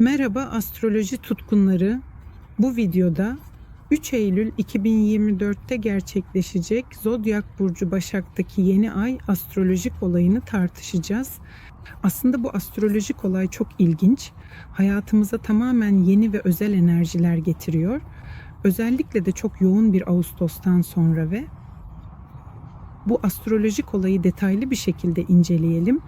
Merhaba astroloji tutkunları. Bu videoda 3 Eylül 2024'te gerçekleşecek Zodyak burcu Başak'taki yeni ay astrolojik olayını tartışacağız. Aslında bu astrolojik olay çok ilginç. Hayatımıza tamamen yeni ve özel enerjiler getiriyor. Özellikle de çok yoğun bir Ağustos'tan sonra ve bu astrolojik olayı detaylı bir şekilde inceleyelim.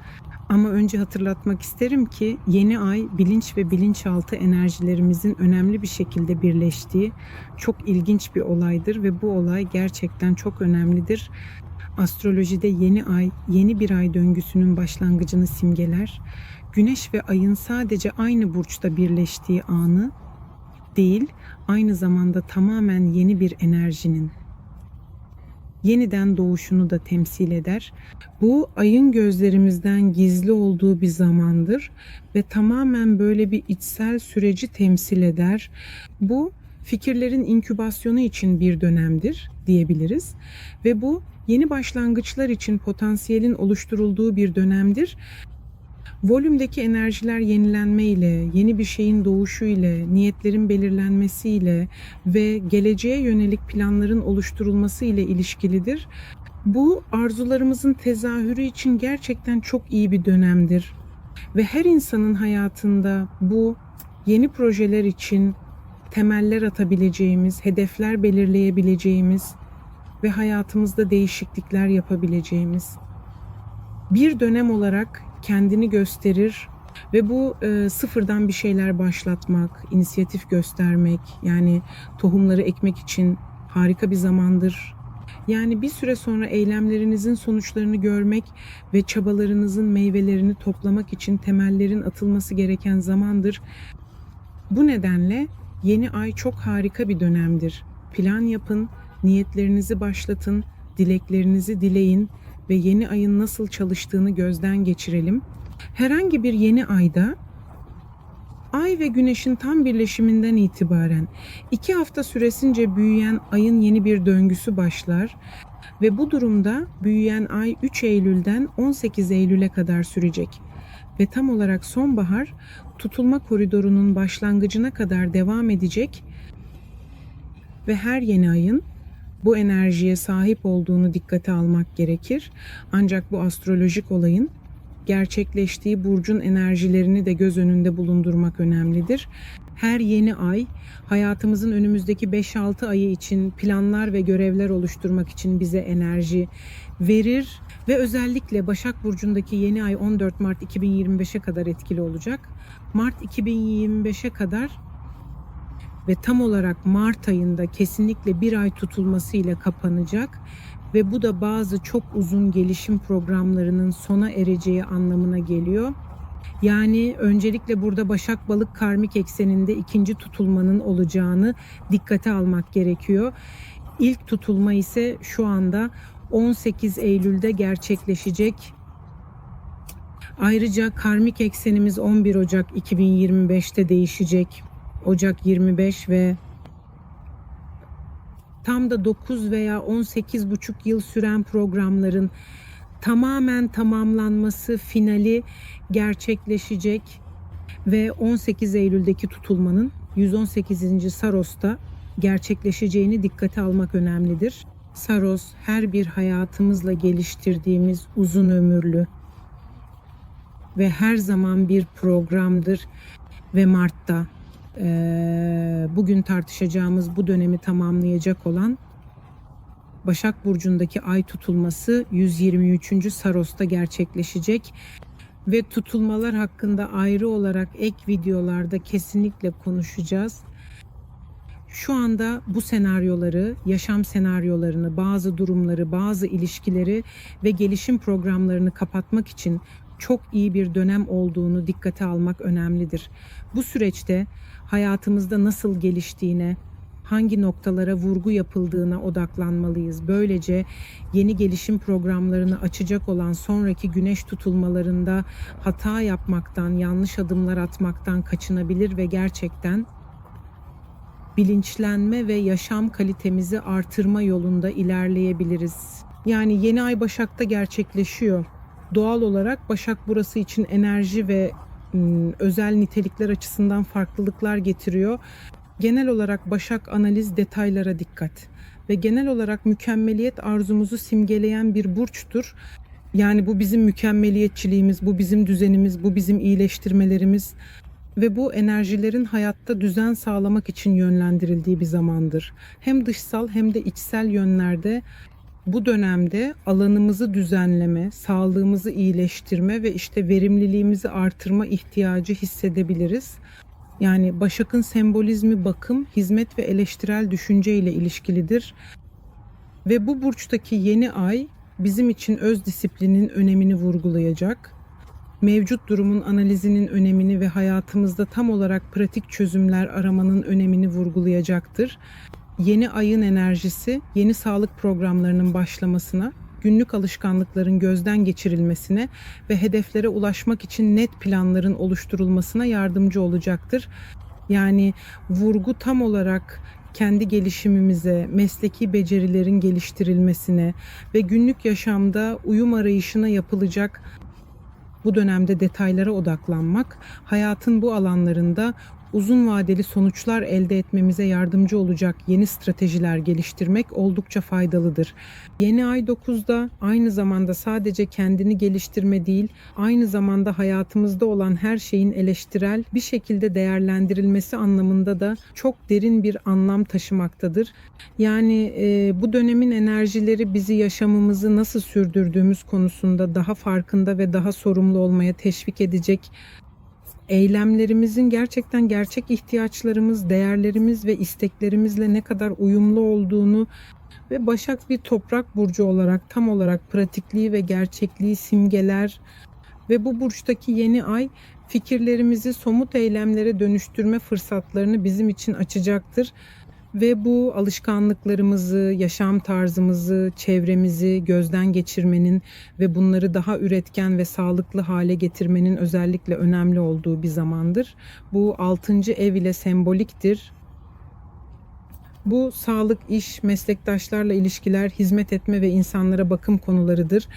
Ama önce hatırlatmak isterim ki yeni ay bilinç ve bilinçaltı enerjilerimizin önemli bir şekilde birleştiği çok ilginç bir olaydır ve bu olay gerçekten çok önemlidir. Astrolojide yeni ay, yeni bir ay döngüsünün başlangıcını simgeler. Güneş ve ayın sadece aynı burçta birleştiği anı değil, aynı zamanda tamamen yeni bir enerjinin yeniden doğuşunu da temsil eder. Bu ayın gözlerimizden gizli olduğu bir zamandır ve tamamen böyle bir içsel süreci temsil eder. Bu fikirlerin inkübasyonu için bir dönemdir diyebiliriz ve bu yeni başlangıçlar için potansiyelin oluşturulduğu bir dönemdir. Volümdeki enerjiler yenilenme ile, yeni bir şeyin doğuşu ile, niyetlerin belirlenmesi ile ve geleceğe yönelik planların oluşturulması ile ilişkilidir. Bu arzularımızın tezahürü için gerçekten çok iyi bir dönemdir. Ve her insanın hayatında bu yeni projeler için temeller atabileceğimiz, hedefler belirleyebileceğimiz ve hayatımızda değişiklikler yapabileceğimiz bir dönem olarak kendini gösterir ve bu e, sıfırdan bir şeyler başlatmak, inisiyatif göstermek, yani tohumları ekmek için harika bir zamandır. Yani bir süre sonra eylemlerinizin sonuçlarını görmek ve çabalarınızın meyvelerini toplamak için temellerin atılması gereken zamandır. Bu nedenle yeni ay çok harika bir dönemdir. Plan yapın, niyetlerinizi başlatın, dileklerinizi dileyin ve yeni ayın nasıl çalıştığını gözden geçirelim. Herhangi bir yeni ayda Ay ve Güneş'in tam birleşiminden itibaren iki hafta süresince büyüyen ayın yeni bir döngüsü başlar ve bu durumda büyüyen ay 3 Eylül'den 18 Eylül'e kadar sürecek ve tam olarak sonbahar tutulma koridorunun başlangıcına kadar devam edecek ve her yeni ayın bu enerjiye sahip olduğunu dikkate almak gerekir. Ancak bu astrolojik olayın gerçekleştiği burcun enerjilerini de göz önünde bulundurmak önemlidir. Her yeni ay hayatımızın önümüzdeki 5-6 ayı için planlar ve görevler oluşturmak için bize enerji verir ve özellikle Başak Burcu'ndaki yeni ay 14 Mart 2025'e kadar etkili olacak. Mart 2025'e kadar ve tam olarak Mart ayında kesinlikle bir ay tutulması ile kapanacak ve bu da bazı çok uzun gelişim programlarının sona ereceği anlamına geliyor. Yani öncelikle burada Başak Balık karmik ekseninde ikinci tutulmanın olacağını dikkate almak gerekiyor. İlk tutulma ise şu anda 18 Eylül'de gerçekleşecek. Ayrıca karmik eksenimiz 11 Ocak 2025'te değişecek. Ocak 25 ve tam da 9 veya 18 buçuk yıl süren programların tamamen tamamlanması finali gerçekleşecek ve 18 Eylül'deki tutulmanın 118. Saros'ta gerçekleşeceğini dikkate almak önemlidir. Saros her bir hayatımızla geliştirdiğimiz uzun ömürlü ve her zaman bir programdır ve Mart'ta bugün tartışacağımız bu dönemi tamamlayacak olan Başak Burcu'ndaki ay tutulması 123. Saros'ta gerçekleşecek ve tutulmalar hakkında ayrı olarak ek videolarda kesinlikle konuşacağız. Şu anda bu senaryoları, yaşam senaryolarını, bazı durumları, bazı ilişkileri ve gelişim programlarını kapatmak için çok iyi bir dönem olduğunu dikkate almak önemlidir. Bu süreçte hayatımızda nasıl geliştiğine, hangi noktalara vurgu yapıldığına odaklanmalıyız. Böylece yeni gelişim programlarını açacak olan sonraki güneş tutulmalarında hata yapmaktan, yanlış adımlar atmaktan kaçınabilir ve gerçekten bilinçlenme ve yaşam kalitemizi artırma yolunda ilerleyebiliriz. Yani yeni ay Başak'ta gerçekleşiyor. Doğal olarak Başak burası için enerji ve özel nitelikler açısından farklılıklar getiriyor. Genel olarak Başak analiz detaylara dikkat ve genel olarak mükemmeliyet arzumuzu simgeleyen bir burçtur. Yani bu bizim mükemmeliyetçiliğimiz, bu bizim düzenimiz, bu bizim iyileştirmelerimiz ve bu enerjilerin hayatta düzen sağlamak için yönlendirildiği bir zamandır. Hem dışsal hem de içsel yönlerde bu dönemde alanımızı düzenleme, sağlığımızı iyileştirme ve işte verimliliğimizi artırma ihtiyacı hissedebiliriz. Yani Başak'ın sembolizmi bakım, hizmet ve eleştirel düşünce ile ilişkilidir. Ve bu burçtaki yeni ay bizim için öz disiplinin önemini vurgulayacak. Mevcut durumun analizinin önemini ve hayatımızda tam olarak pratik çözümler aramanın önemini vurgulayacaktır. Yeni ayın enerjisi yeni sağlık programlarının başlamasına, günlük alışkanlıkların gözden geçirilmesine ve hedeflere ulaşmak için net planların oluşturulmasına yardımcı olacaktır. Yani vurgu tam olarak kendi gelişimimize, mesleki becerilerin geliştirilmesine ve günlük yaşamda uyum arayışına yapılacak bu dönemde detaylara odaklanmak, hayatın bu alanlarında uzun vadeli sonuçlar elde etmemize yardımcı olacak yeni stratejiler geliştirmek oldukça faydalıdır. Yeni ay 9'da aynı zamanda sadece kendini geliştirme değil, aynı zamanda hayatımızda olan her şeyin eleştirel bir şekilde değerlendirilmesi anlamında da çok derin bir anlam taşımaktadır. Yani e, bu dönemin enerjileri bizi yaşamımızı nasıl sürdürdüğümüz konusunda daha farkında ve daha sorumlu olmaya teşvik edecek eylemlerimizin gerçekten gerçek ihtiyaçlarımız, değerlerimiz ve isteklerimizle ne kadar uyumlu olduğunu ve Başak bir toprak burcu olarak tam olarak pratikliği ve gerçekliği simgeler ve bu burçtaki yeni ay fikirlerimizi somut eylemlere dönüştürme fırsatlarını bizim için açacaktır ve bu alışkanlıklarımızı, yaşam tarzımızı, çevremizi gözden geçirmenin ve bunları daha üretken ve sağlıklı hale getirmenin özellikle önemli olduğu bir zamandır. Bu 6. ev ile semboliktir. Bu sağlık, iş, meslektaşlarla ilişkiler, hizmet etme ve insanlara bakım konularıdır.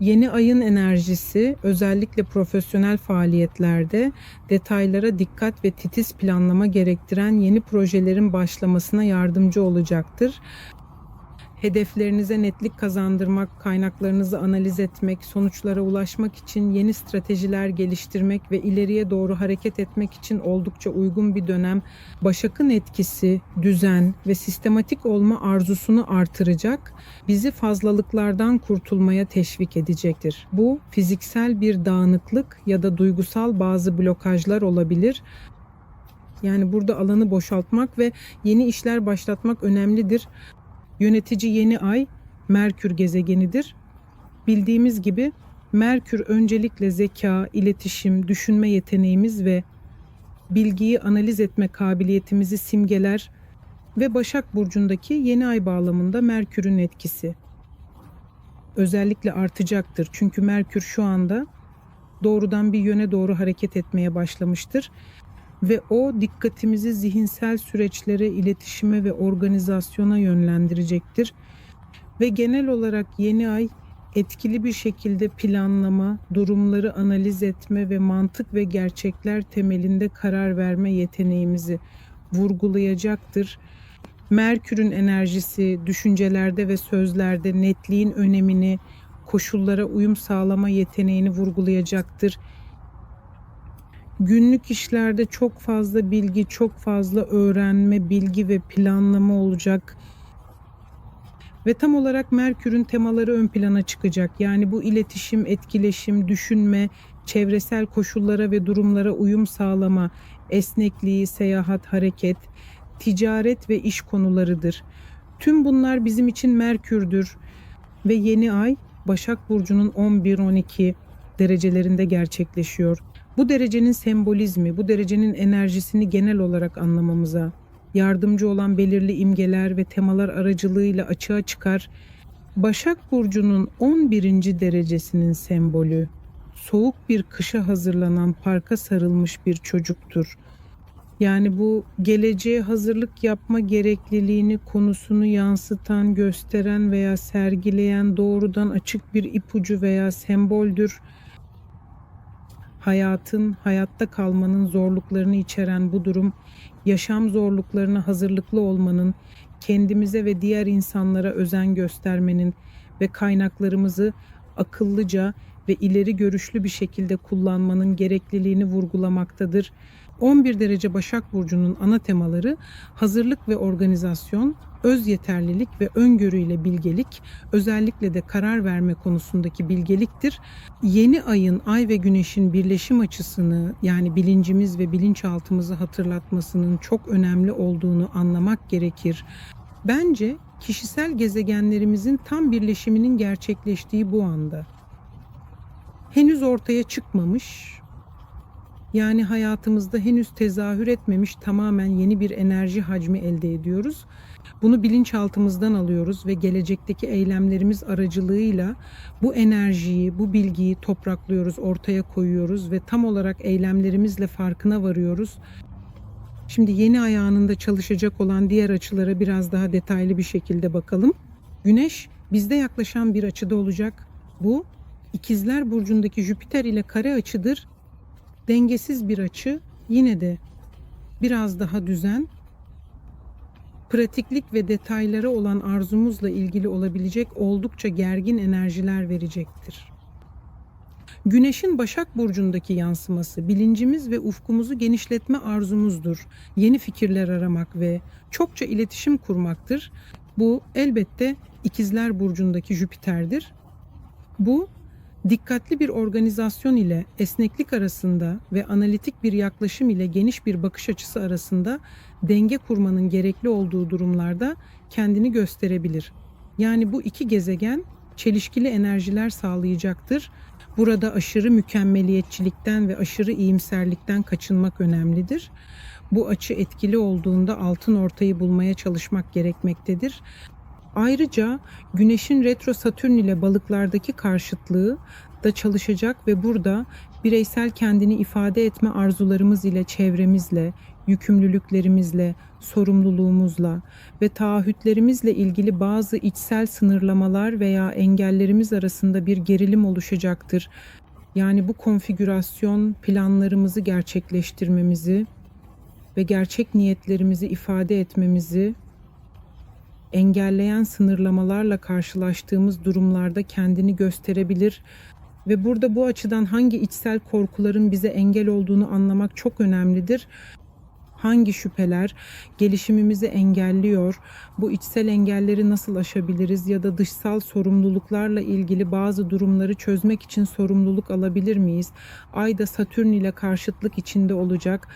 Yeni ayın enerjisi özellikle profesyonel faaliyetlerde detaylara dikkat ve titiz planlama gerektiren yeni projelerin başlamasına yardımcı olacaktır. Hedeflerinize netlik kazandırmak, kaynaklarınızı analiz etmek, sonuçlara ulaşmak için yeni stratejiler geliştirmek ve ileriye doğru hareket etmek için oldukça uygun bir dönem. Başak'ın etkisi, düzen ve sistematik olma arzusunu artıracak, bizi fazlalıklardan kurtulmaya teşvik edecektir. Bu fiziksel bir dağınıklık ya da duygusal bazı blokajlar olabilir yani burada alanı boşaltmak ve yeni işler başlatmak önemlidir. Yönetici yeni ay Merkür gezegenidir. Bildiğimiz gibi Merkür öncelikle zeka, iletişim, düşünme yeteneğimiz ve bilgiyi analiz etme kabiliyetimizi simgeler ve Başak burcundaki yeni ay bağlamında Merkür'ün etkisi özellikle artacaktır. Çünkü Merkür şu anda doğrudan bir yöne doğru hareket etmeye başlamıştır ve o dikkatimizi zihinsel süreçlere, iletişime ve organizasyona yönlendirecektir. Ve genel olarak yeni ay etkili bir şekilde planlama, durumları analiz etme ve mantık ve gerçekler temelinde karar verme yeteneğimizi vurgulayacaktır. Merkür'ün enerjisi düşüncelerde ve sözlerde netliğin önemini, koşullara uyum sağlama yeteneğini vurgulayacaktır günlük işlerde çok fazla bilgi, çok fazla öğrenme, bilgi ve planlama olacak. Ve tam olarak Merkür'ün temaları ön plana çıkacak. Yani bu iletişim, etkileşim, düşünme, çevresel koşullara ve durumlara uyum sağlama, esnekliği, seyahat, hareket, ticaret ve iş konularıdır. Tüm bunlar bizim için Merkür'dür ve yeni ay Başak Burcu'nun 11-12 derecelerinde gerçekleşiyor. Bu derecenin sembolizmi, bu derecenin enerjisini genel olarak anlamamıza yardımcı olan belirli imgeler ve temalar aracılığıyla açığa çıkar. Başak Burcu'nun 11. derecesinin sembolü soğuk bir kışa hazırlanan parka sarılmış bir çocuktur. Yani bu geleceğe hazırlık yapma gerekliliğini konusunu yansıtan, gösteren veya sergileyen doğrudan açık bir ipucu veya semboldür hayatın, hayatta kalmanın zorluklarını içeren bu durum, yaşam zorluklarına hazırlıklı olmanın, kendimize ve diğer insanlara özen göstermenin ve kaynaklarımızı akıllıca ve ileri görüşlü bir şekilde kullanmanın gerekliliğini vurgulamaktadır. 11 derece Başak Burcu'nun ana temaları hazırlık ve organizasyon, öz yeterlilik ve öngörüyle bilgelik, özellikle de karar verme konusundaki bilgeliktir. Yeni ayın ay ve güneşin birleşim açısını yani bilincimiz ve bilinçaltımızı hatırlatmasının çok önemli olduğunu anlamak gerekir. Bence kişisel gezegenlerimizin tam birleşiminin gerçekleştiği bu anda. Henüz ortaya çıkmamış, yani hayatımızda henüz tezahür etmemiş tamamen yeni bir enerji hacmi elde ediyoruz. Bunu bilinçaltımızdan alıyoruz ve gelecekteki eylemlerimiz aracılığıyla bu enerjiyi, bu bilgiyi topraklıyoruz, ortaya koyuyoruz ve tam olarak eylemlerimizle farkına varıyoruz. Şimdi yeni ayağında çalışacak olan diğer açılara biraz daha detaylı bir şekilde bakalım. Güneş bizde yaklaşan bir açıda olacak. Bu İkizler burcundaki Jüpiter ile kare açıdır dengesiz bir açı yine de biraz daha düzen, pratiklik ve detaylara olan arzumuzla ilgili olabilecek oldukça gergin enerjiler verecektir. Güneşin Başak Burcu'ndaki yansıması bilincimiz ve ufkumuzu genişletme arzumuzdur. Yeni fikirler aramak ve çokça iletişim kurmaktır. Bu elbette İkizler Burcu'ndaki Jüpiter'dir. Bu Dikkatli bir organizasyon ile esneklik arasında ve analitik bir yaklaşım ile geniş bir bakış açısı arasında denge kurmanın gerekli olduğu durumlarda kendini gösterebilir. Yani bu iki gezegen çelişkili enerjiler sağlayacaktır. Burada aşırı mükemmeliyetçilikten ve aşırı iyimserlikten kaçınmak önemlidir. Bu açı etkili olduğunda altın ortayı bulmaya çalışmak gerekmektedir. Ayrıca Güneş'in retro Satürn ile balıklardaki karşıtlığı da çalışacak ve burada bireysel kendini ifade etme arzularımız ile çevremizle, yükümlülüklerimizle, sorumluluğumuzla ve taahhütlerimizle ilgili bazı içsel sınırlamalar veya engellerimiz arasında bir gerilim oluşacaktır. Yani bu konfigürasyon planlarımızı gerçekleştirmemizi ve gerçek niyetlerimizi ifade etmemizi engelleyen sınırlamalarla karşılaştığımız durumlarda kendini gösterebilir ve burada bu açıdan hangi içsel korkuların bize engel olduğunu anlamak çok önemlidir. Hangi şüpheler gelişimimizi engelliyor? Bu içsel engelleri nasıl aşabiliriz ya da dışsal sorumluluklarla ilgili bazı durumları çözmek için sorumluluk alabilir miyiz? Ay da Satürn ile karşıtlık içinde olacak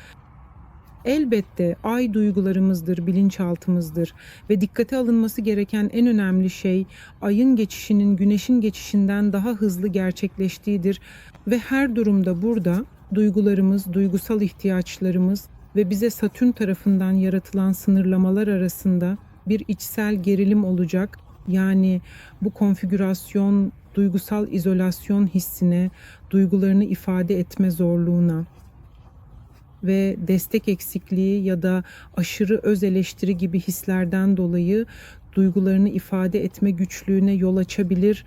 Elbette ay duygularımızdır, bilinçaltımızdır ve dikkate alınması gereken en önemli şey ayın geçişinin güneşin geçişinden daha hızlı gerçekleştiğidir ve her durumda burada duygularımız, duygusal ihtiyaçlarımız ve bize Satürn tarafından yaratılan sınırlamalar arasında bir içsel gerilim olacak. Yani bu konfigürasyon duygusal izolasyon hissine, duygularını ifade etme zorluğuna, ve destek eksikliği ya da aşırı öz eleştiri gibi hislerden dolayı duygularını ifade etme güçlüğüne yol açabilir.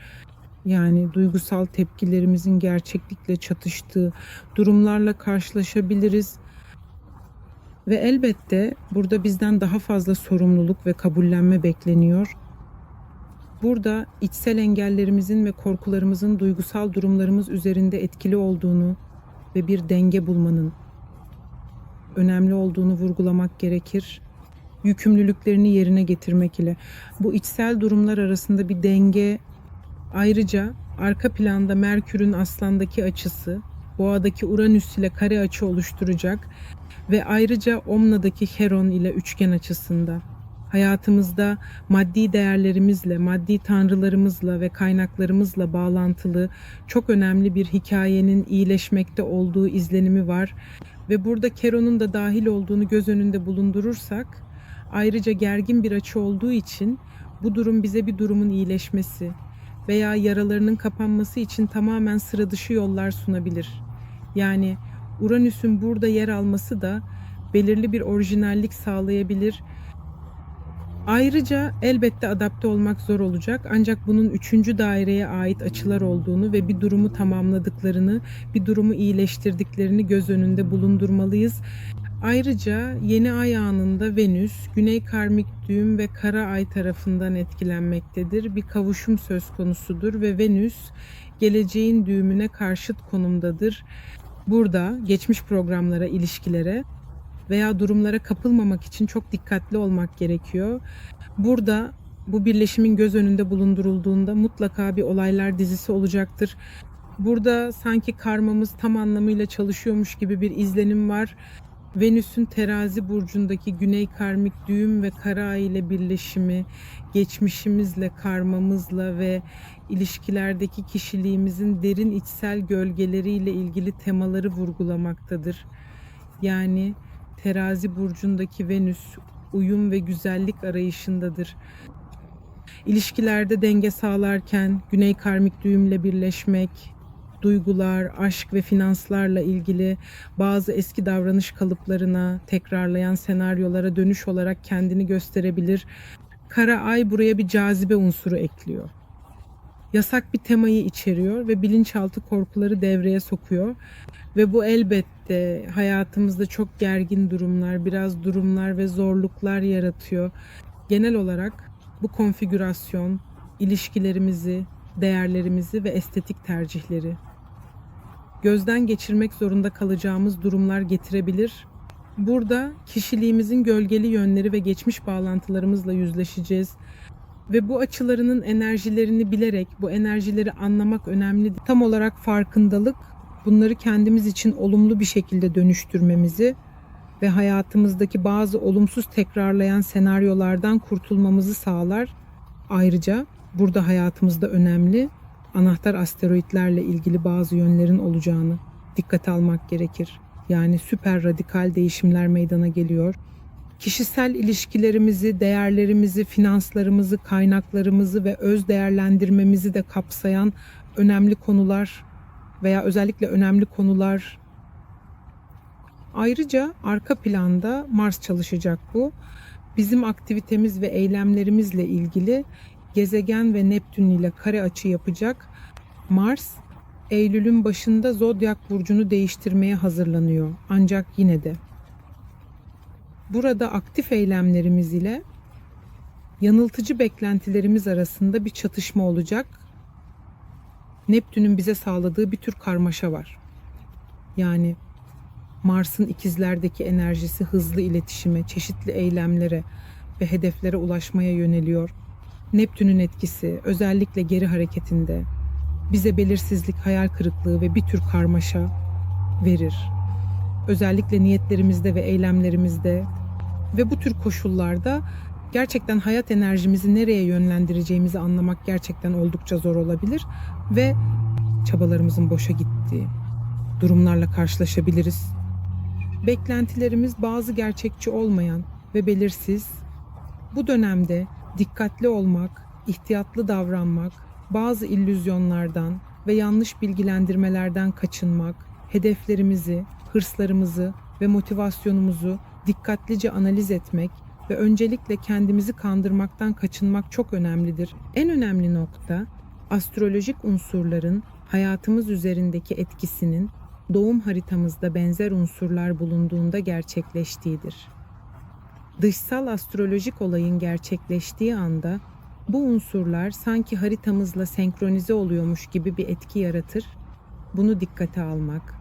Yani duygusal tepkilerimizin gerçeklikle çatıştığı durumlarla karşılaşabiliriz. Ve elbette burada bizden daha fazla sorumluluk ve kabullenme bekleniyor. Burada içsel engellerimizin ve korkularımızın duygusal durumlarımız üzerinde etkili olduğunu ve bir denge bulmanın önemli olduğunu vurgulamak gerekir. Yükümlülüklerini yerine getirmek ile. Bu içsel durumlar arasında bir denge. Ayrıca arka planda Merkür'ün Aslan'daki açısı, Boğa'daki Uranüs ile kare açı oluşturacak ve ayrıca Omna'daki Heron ile üçgen açısında. Hayatımızda maddi değerlerimizle, maddi tanrılarımızla ve kaynaklarımızla bağlantılı çok önemli bir hikayenin iyileşmekte olduğu izlenimi var ve burada Keron'un da dahil olduğunu göz önünde bulundurursak ayrıca gergin bir açı olduğu için bu durum bize bir durumun iyileşmesi veya yaralarının kapanması için tamamen sıra dışı yollar sunabilir. Yani Uranüs'ün burada yer alması da belirli bir orijinallik sağlayabilir Ayrıca elbette adapte olmak zor olacak ancak bunun üçüncü daireye ait açılar olduğunu ve bir durumu tamamladıklarını, bir durumu iyileştirdiklerini göz önünde bulundurmalıyız. Ayrıca yeni ay anında Venüs, Güney Karmik Düğüm ve Kara Ay tarafından etkilenmektedir. Bir kavuşum söz konusudur ve Venüs geleceğin düğümüne karşıt konumdadır. Burada geçmiş programlara, ilişkilere veya durumlara kapılmamak için çok dikkatli olmak gerekiyor. Burada bu birleşimin göz önünde bulundurulduğunda mutlaka bir olaylar dizisi olacaktır. Burada sanki karmamız tam anlamıyla çalışıyormuş gibi bir izlenim var. Venüs'ün terazi burcundaki güney karmik düğüm ve kara ile birleşimi, geçmişimizle, karmamızla ve ilişkilerdeki kişiliğimizin derin içsel gölgeleriyle ilgili temaları vurgulamaktadır. Yani terazi burcundaki Venüs uyum ve güzellik arayışındadır. İlişkilerde denge sağlarken güney karmik düğümle birleşmek, duygular, aşk ve finanslarla ilgili bazı eski davranış kalıplarına, tekrarlayan senaryolara dönüş olarak kendini gösterebilir. Kara ay buraya bir cazibe unsuru ekliyor. Yasak bir temayı içeriyor ve bilinçaltı korkuları devreye sokuyor. Ve bu elbette hayatımızda çok gergin durumlar, biraz durumlar ve zorluklar yaratıyor. Genel olarak bu konfigürasyon ilişkilerimizi, değerlerimizi ve estetik tercihleri gözden geçirmek zorunda kalacağımız durumlar getirebilir. Burada kişiliğimizin gölgeli yönleri ve geçmiş bağlantılarımızla yüzleşeceğiz. Ve bu açılarının enerjilerini bilerek bu enerjileri anlamak önemli. Tam olarak farkındalık bunları kendimiz için olumlu bir şekilde dönüştürmemizi ve hayatımızdaki bazı olumsuz tekrarlayan senaryolardan kurtulmamızı sağlar. Ayrıca burada hayatımızda önemli anahtar asteroitlerle ilgili bazı yönlerin olacağını dikkate almak gerekir. Yani süper radikal değişimler meydana geliyor. Kişisel ilişkilerimizi, değerlerimizi, finanslarımızı, kaynaklarımızı ve öz değerlendirmemizi de kapsayan önemli konular veya özellikle önemli konular. Ayrıca arka planda Mars çalışacak bu. Bizim aktivitemiz ve eylemlerimizle ilgili gezegen ve Neptün ile kare açı yapacak. Mars Eylül'ün başında zodyak burcunu değiştirmeye hazırlanıyor. Ancak yine de burada aktif eylemlerimiz ile yanıltıcı beklentilerimiz arasında bir çatışma olacak. Neptün'ün bize sağladığı bir tür karmaşa var. Yani Mars'ın ikizlerdeki enerjisi hızlı iletişime, çeşitli eylemlere ve hedeflere ulaşmaya yöneliyor. Neptün'ün etkisi özellikle geri hareketinde bize belirsizlik, hayal kırıklığı ve bir tür karmaşa verir. Özellikle niyetlerimizde ve eylemlerimizde ve bu tür koşullarda gerçekten hayat enerjimizi nereye yönlendireceğimizi anlamak gerçekten oldukça zor olabilir ve çabalarımızın boşa gittiği durumlarla karşılaşabiliriz. Beklentilerimiz bazı gerçekçi olmayan ve belirsiz. Bu dönemde dikkatli olmak, ihtiyatlı davranmak, bazı illüzyonlardan ve yanlış bilgilendirmelerden kaçınmak, hedeflerimizi, hırslarımızı ve motivasyonumuzu dikkatlice analiz etmek ve öncelikle kendimizi kandırmaktan kaçınmak çok önemlidir. En önemli nokta astrolojik unsurların hayatımız üzerindeki etkisinin doğum haritamızda benzer unsurlar bulunduğunda gerçekleştiğidir. Dışsal astrolojik olayın gerçekleştiği anda bu unsurlar sanki haritamızla senkronize oluyormuş gibi bir etki yaratır. Bunu dikkate almak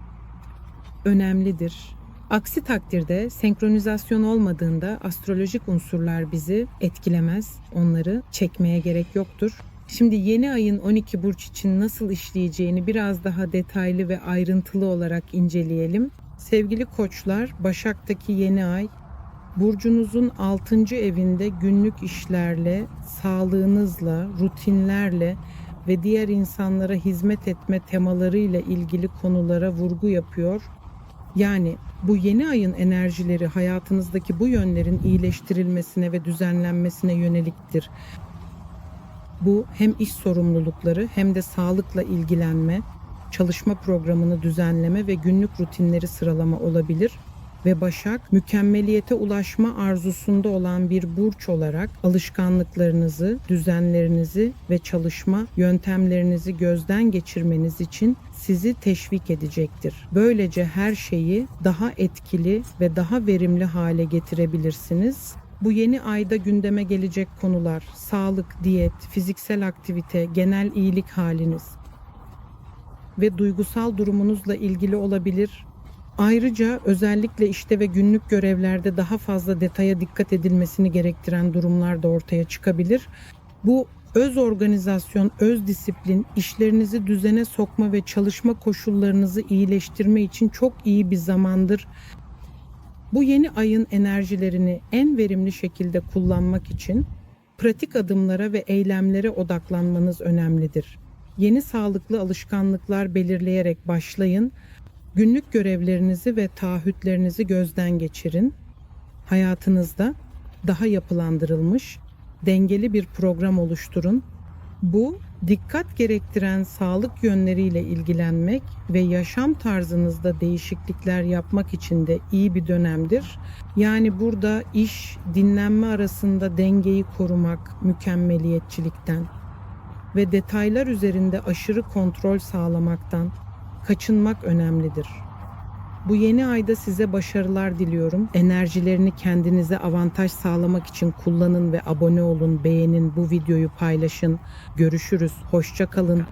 önemlidir. Aksi takdirde senkronizasyon olmadığında astrolojik unsurlar bizi etkilemez. Onları çekmeye gerek yoktur. Şimdi yeni ayın 12 burç için nasıl işleyeceğini biraz daha detaylı ve ayrıntılı olarak inceleyelim. Sevgili koçlar, Başak'taki yeni ay burcunuzun 6. evinde günlük işlerle, sağlığınızla, rutinlerle ve diğer insanlara hizmet etme temalarıyla ilgili konulara vurgu yapıyor. Yani bu yeni ayın enerjileri hayatınızdaki bu yönlerin iyileştirilmesine ve düzenlenmesine yöneliktir. Bu hem iş sorumlulukları hem de sağlıkla ilgilenme, çalışma programını düzenleme ve günlük rutinleri sıralama olabilir ve Başak mükemmeliyete ulaşma arzusunda olan bir burç olarak alışkanlıklarınızı, düzenlerinizi ve çalışma yöntemlerinizi gözden geçirmeniz için sizi teşvik edecektir. Böylece her şeyi daha etkili ve daha verimli hale getirebilirsiniz. Bu yeni ayda gündeme gelecek konular sağlık, diyet, fiziksel aktivite, genel iyilik haliniz ve duygusal durumunuzla ilgili olabilir. Ayrıca özellikle işte ve günlük görevlerde daha fazla detaya dikkat edilmesini gerektiren durumlar da ortaya çıkabilir. Bu öz organizasyon, öz disiplin, işlerinizi düzene sokma ve çalışma koşullarınızı iyileştirme için çok iyi bir zamandır. Bu yeni ayın enerjilerini en verimli şekilde kullanmak için pratik adımlara ve eylemlere odaklanmanız önemlidir. Yeni sağlıklı alışkanlıklar belirleyerek başlayın. Günlük görevlerinizi ve taahhütlerinizi gözden geçirin. Hayatınızda daha yapılandırılmış, dengeli bir program oluşturun. Bu dikkat gerektiren sağlık yönleriyle ilgilenmek ve yaşam tarzınızda değişiklikler yapmak için de iyi bir dönemdir. Yani burada iş, dinlenme arasında dengeyi korumak mükemmeliyetçilikten ve detaylar üzerinde aşırı kontrol sağlamaktan kaçınmak önemlidir. Bu yeni ayda size başarılar diliyorum. Enerjilerini kendinize avantaj sağlamak için kullanın ve abone olun, beğenin, bu videoyu paylaşın. Görüşürüz. Hoşça kalın.